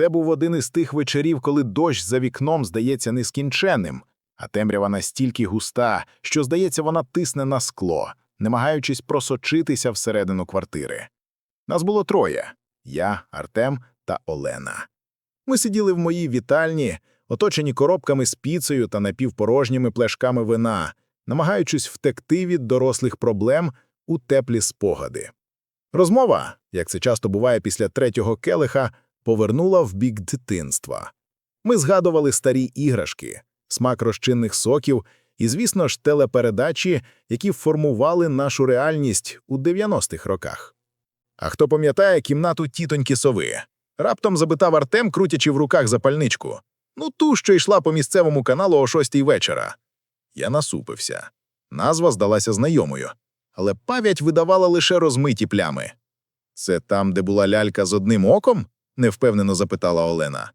Це був один із тих вечорів, коли дощ за вікном здається нескінченним, а темрява настільки густа, що, здається, вона тисне на скло, намагаючись просочитися всередину квартири. Нас було троє я, Артем та Олена. Ми сиділи в моїй вітальні, оточені коробками з піцею та напівпорожніми пляшками вина, намагаючись втекти від дорослих проблем у теплі спогади. Розмова, як це часто буває після третього келиха, повернула в бік дитинства. Ми згадували старі іграшки, смак розчинних соків і, звісно ж, телепередачі, які формували нашу реальність у 90-х роках. А хто пам'ятає кімнату тітоньки сови? Раптом запитав Артем, крутячи в руках запальничку. Ну, ту, що йшла по місцевому каналу о шостій вечора. Я насупився. Назва здалася знайомою, але пам'ять видавала лише розмиті плями. Це там, де була лялька з одним оком? Невпевнено запитала Олена.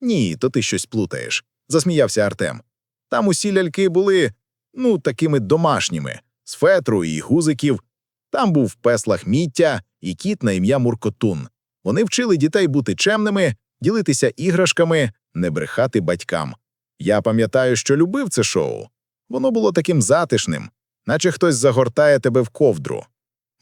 Ні, то ти щось плутаєш, засміявся Артем. Там усі ляльки були, ну, такими домашніми, з фетру і гузиків. Там був пес лахміття і кіт на ім'я Муркотун. Вони вчили дітей бути чемними, ділитися іграшками, не брехати батькам. Я пам'ятаю, що любив це шоу. Воно було таким затишним, наче хтось загортає тебе в ковдру.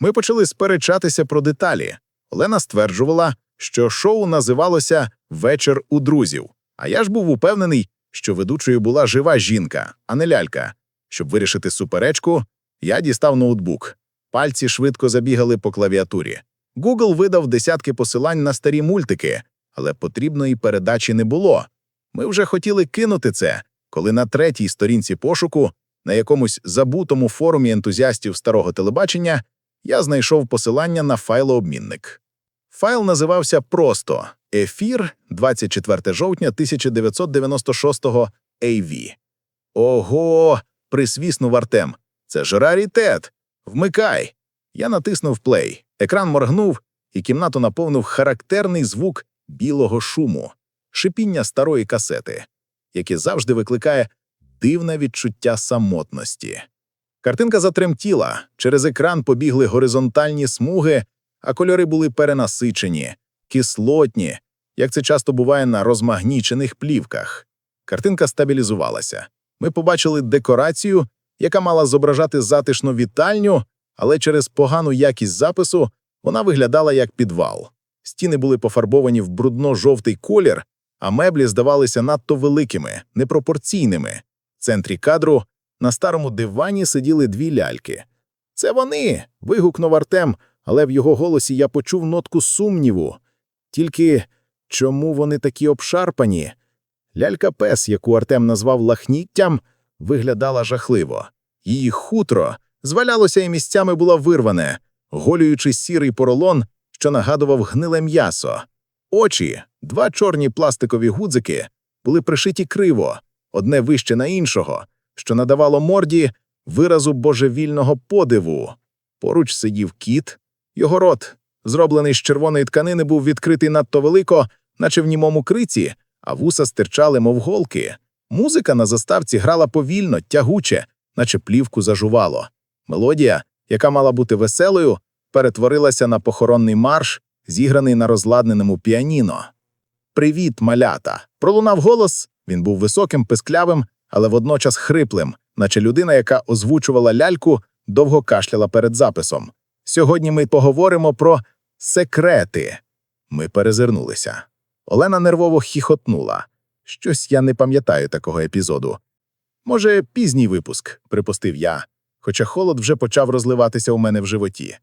Ми почали сперечатися про деталі. Олена стверджувала, що шоу називалося Вечір у друзів, а я ж був упевнений, що ведучою була жива жінка, а не лялька. Щоб вирішити суперечку, я дістав ноутбук. Пальці швидко забігали по клавіатурі. Google видав десятки посилань на старі мультики, але потрібної передачі не було. Ми вже хотіли кинути це, коли на третій сторінці пошуку, на якомусь забутому форумі ентузіастів старого телебачення, я знайшов посилання на файлообмінник. Файл називався просто Ефір 24 жовтня 1996 AV. Ого, присвіснув Артем. Це ж раритет. Вмикай. Я натиснув плей. Екран моргнув, і кімнату наповнив характерний звук білого шуму, шипіння старої касети, яке завжди викликає дивне відчуття самотності. Картинка затремтіла, через екран побігли горизонтальні смуги, а кольори були перенасичені, кислотні, як це часто буває на розмагнічених плівках. Картинка стабілізувалася. Ми побачили декорацію, яка мала зображати затишну вітальню, але через погану якість запису вона виглядала як підвал. Стіни були пофарбовані в брудно-жовтий колір, а меблі здавалися надто великими, непропорційними. В центрі кадру на старому дивані сиділи дві ляльки. Це вони. вигукнув Артем, але в його голосі я почув нотку сумніву. Тільки чому вони такі обшарпані? Лялька пес, яку Артем назвав лахніттям, виглядала жахливо. Її хутро звалялося і місцями було вирване, голюючи сірий поролон, що нагадував гниле м'ясо. Очі, два чорні пластикові гудзики, були пришиті криво, одне вище на іншого, що надавало морді виразу божевільного подиву. Поруч сидів кіт, його рот, зроблений з червоної тканини, був відкритий надто велико, наче в німому криці, а вуса стирчали, мов голки. Музика на заставці грала повільно, тягуче, наче плівку зажувало. Мелодія, яка мала бути веселою, перетворилася на похоронний марш, зіграний на розладненому піаніно. Привіт, малята! Пролунав голос. Він був високим, писклявим, але водночас хриплим, наче людина, яка озвучувала ляльку, довго кашляла перед записом. Сьогодні ми поговоримо про секрети. Ми перезирнулися. Олена нервово хіхотнула. Щось я не пам'ятаю такого епізоду. Може, пізній випуск, припустив я, хоча холод вже почав розливатися у мене в животі.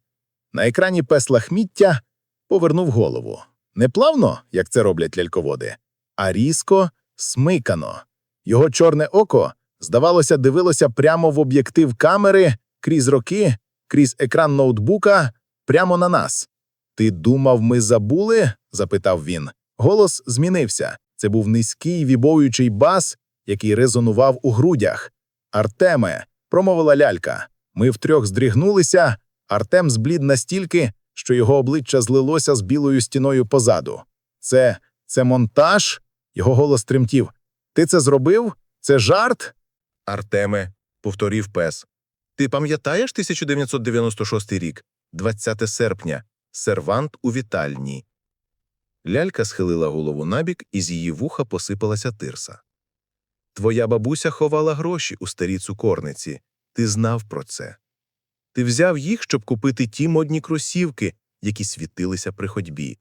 На екрані пес лахміття повернув голову. Не плавно, як це роблять ляльководи, а різко, смикано. Його чорне око, здавалося, дивилося прямо в об'єктив камери, крізь роки, крізь екран ноутбука, прямо на нас. Ти думав, ми забули? запитав він. Голос змінився. Це був низький вібоючий бас, який резонував у грудях. Артеме, промовила лялька. Ми втрьох здригнулися. Артем зблід настільки, що його обличчя злилося з білою стіною позаду. Це це монтаж? Його голос тремтів. Ти це зробив? Це жарт? Артеме, повторів пес. Ти пам'ятаєш 1996 рік, 20 серпня, сервант у вітальні. Лялька схилила голову набік, і з її вуха посипалася тирса. Твоя бабуся ховала гроші у старій цукорниці. Ти знав про це. Ти взяв їх, щоб купити ті модні кросівки, які світилися при ходьбі.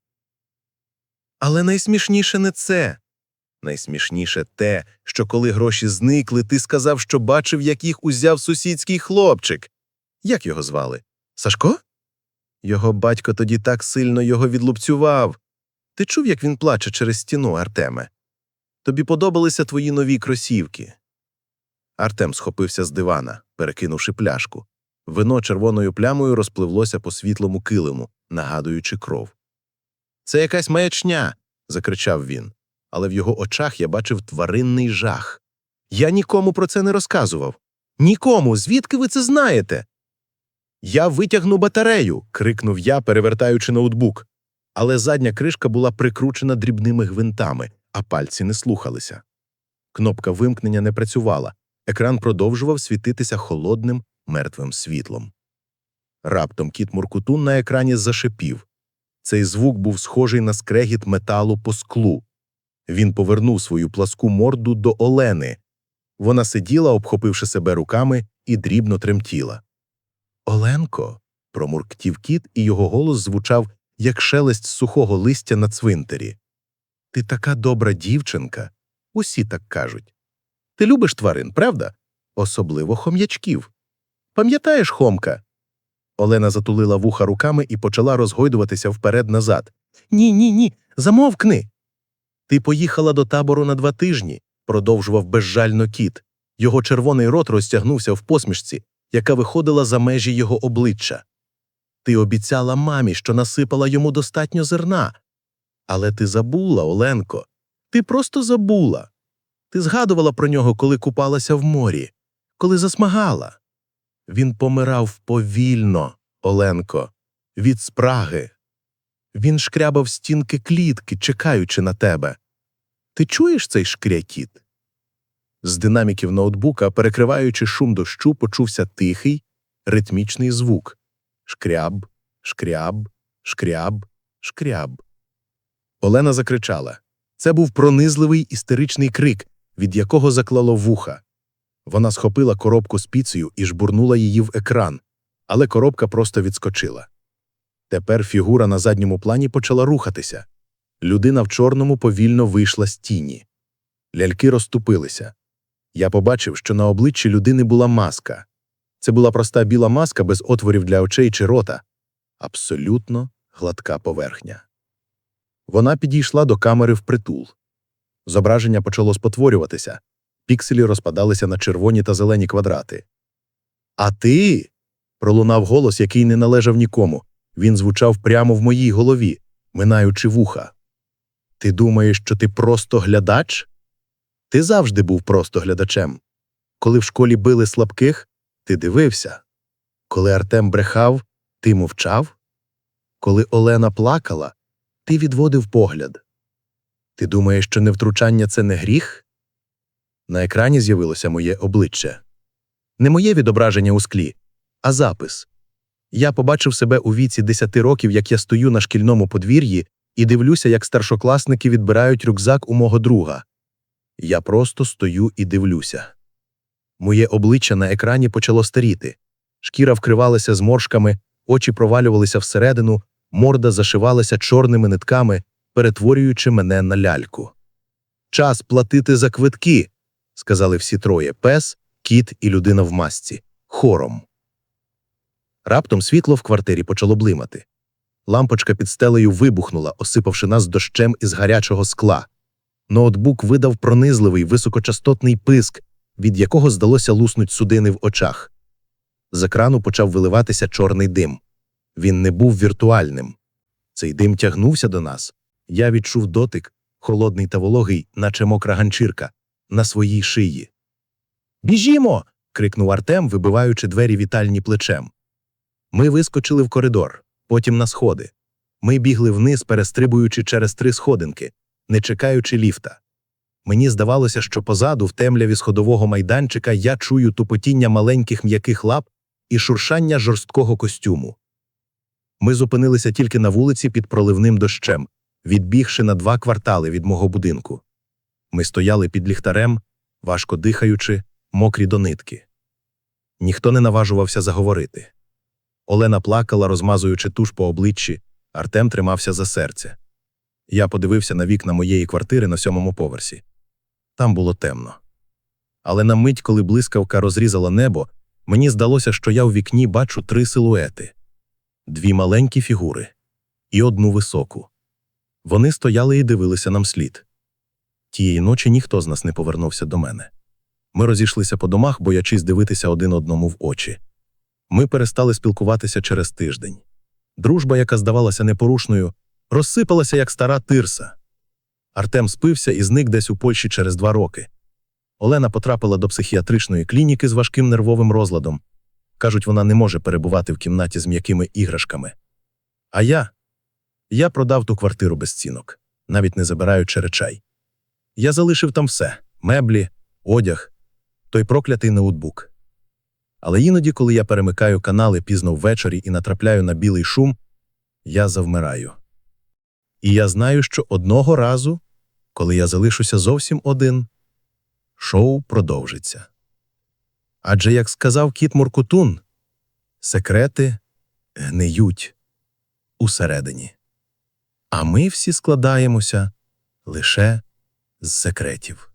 Але найсмішніше не це. Найсмішніше те, що коли гроші зникли, ти сказав, що бачив, як їх узяв сусідський хлопчик. Як його звали? Сашко? Його батько тоді так сильно його відлупцював. Ти чув, як він плаче через стіну, Артеме? Тобі подобалися твої нові кросівки. Артем схопився з дивана, перекинувши пляшку. Вино червоною плямою розпливлося по світлому килиму, нагадуючи кров. Це якась маячня. закричав він, але в його очах я бачив тваринний жах. Я нікому про це не розказував. Нікому, звідки ви це знаєте? Я витягну батарею. крикнув я, перевертаючи ноутбук. Але задня кришка була прикручена дрібними гвинтами, а пальці не слухалися. Кнопка вимкнення не працювала, екран продовжував світитися холодним, мертвим світлом. Раптом кіт Муркутун на екрані зашипів. Цей звук був схожий на скрегіт металу по склу. Він повернув свою пласку морду до Олени. Вона сиділа, обхопивши себе руками, і дрібно тремтіла. Оленко. промурктів кіт, і його голос звучав, як шелест сухого листя на цвинтарі. Ти така добра дівчинка. Усі так кажуть. Ти любиш тварин, правда? Особливо хом'ячків. Пам'ятаєш, Хомка? Олена затулила вуха руками і почала розгойдуватися вперед-назад. Ні, ні, ні, замовкни. Ти поїхала до табору на два тижні, продовжував безжально кіт. Його червоний рот розтягнувся в посмішці, яка виходила за межі його обличчя. Ти обіцяла мамі, що насипала йому достатньо зерна. Але ти забула, Оленко. Ти просто забула. Ти згадувала про нього, коли купалася в морі, коли засмагала. Він помирав повільно, Оленко, від спраги. Він шкрябав стінки клітки, чекаючи на тебе. Ти чуєш цей шкрякіт? З динаміків ноутбука, перекриваючи шум дощу, почувся тихий, ритмічний звук шкряб, шкряб, шкряб, шкряб. Олена закричала. Це був пронизливий істеричний крик, від якого заклало вуха. Вона схопила коробку з піцею і жбурнула її в екран, але коробка просто відскочила. Тепер фігура на задньому плані почала рухатися. Людина в чорному повільно вийшла з тіні. Ляльки розступилися. Я побачив, що на обличчі людини була маска. Це була проста біла маска без отворів для очей чи рота. Абсолютно гладка поверхня. Вона підійшла до камери впритул. Зображення почало спотворюватися, пікселі розпадалися на червоні та зелені квадрати. А ти. пролунав голос, який не належав нікому. Він звучав прямо в моїй голові, минаючи вуха. Ти думаєш, що ти просто глядач? Ти завжди був просто глядачем. Коли в школі били слабких, ти дивився. Коли Артем брехав, ти мовчав. Коли Олена плакала, ти відводив погляд. Ти думаєш, що невтручання це не гріх? На екрані з'явилося моє обличчя. Не моє відображення у склі, а запис. Я побачив себе у віці 10 років, як я стою на шкільному подвір'ї і дивлюся, як старшокласники відбирають рюкзак у мого друга. Я просто стою і дивлюся. Моє обличчя на екрані почало старіти. Шкіра вкривалася зморшками, очі провалювалися всередину, морда зашивалася чорними нитками, перетворюючи мене на ляльку. Час платити за квитки, сказали всі троє пес, кіт і людина в масці, хором. Раптом світло в квартирі почало блимати. Лампочка під стелею вибухнула, осипавши нас дощем із гарячого скла. Ноутбук видав пронизливий високочастотний писк, від якого здалося луснуть судини в очах. З екрану почав виливатися чорний дим. Він не був віртуальним. Цей дим тягнувся до нас. Я відчув дотик, холодний та вологий, наче мокра ганчірка, на своїй шиї. Біжімо. крикнув Артем, вибиваючи двері вітальні плечем. Ми вискочили в коридор, потім на сходи. Ми бігли вниз, перестрибуючи через три сходинки, не чекаючи ліфта. Мені здавалося, що позаду, в темряві сходового майданчика, я чую тупотіння маленьких м'яких лап і шуршання жорсткого костюму. Ми зупинилися тільки на вулиці під проливним дощем, відбігши на два квартали від мого будинку. Ми стояли під ліхтарем, важко дихаючи, мокрі до нитки. Ніхто не наважувався заговорити. Олена плакала, розмазуючи туш по обличчі, Артем тримався за серце. Я подивився на вікна моєї квартири на сьомому поверсі. Там було темно. Але на мить, коли блискавка розрізала небо, мені здалося, що я в вікні бачу три силуети: дві маленькі фігури і одну високу. Вони стояли і дивилися нам слід. Тієї ночі ніхто з нас не повернувся до мене. Ми розійшлися по домах, боячись дивитися один одному в очі. Ми перестали спілкуватися через тиждень. Дружба, яка здавалася непорушною, розсипалася як стара тирса. Артем спився і зник десь у Польщі через два роки. Олена потрапила до психіатричної клініки з важким нервовим розладом. Кажуть, вона не може перебувати в кімнаті з м'якими іграшками. А я? Я продав ту квартиру без цінок, навіть не забираючи речей. Я залишив там все меблі, одяг, той проклятий ноутбук. Але іноді, коли я перемикаю канали пізно ввечері і натрапляю на білий шум, я завмираю. І я знаю, що одного разу, коли я залишуся зовсім один, шоу продовжиться. Адже, як сказав кіт Муркутун, секрети гниють усередині. А ми всі складаємося лише з секретів.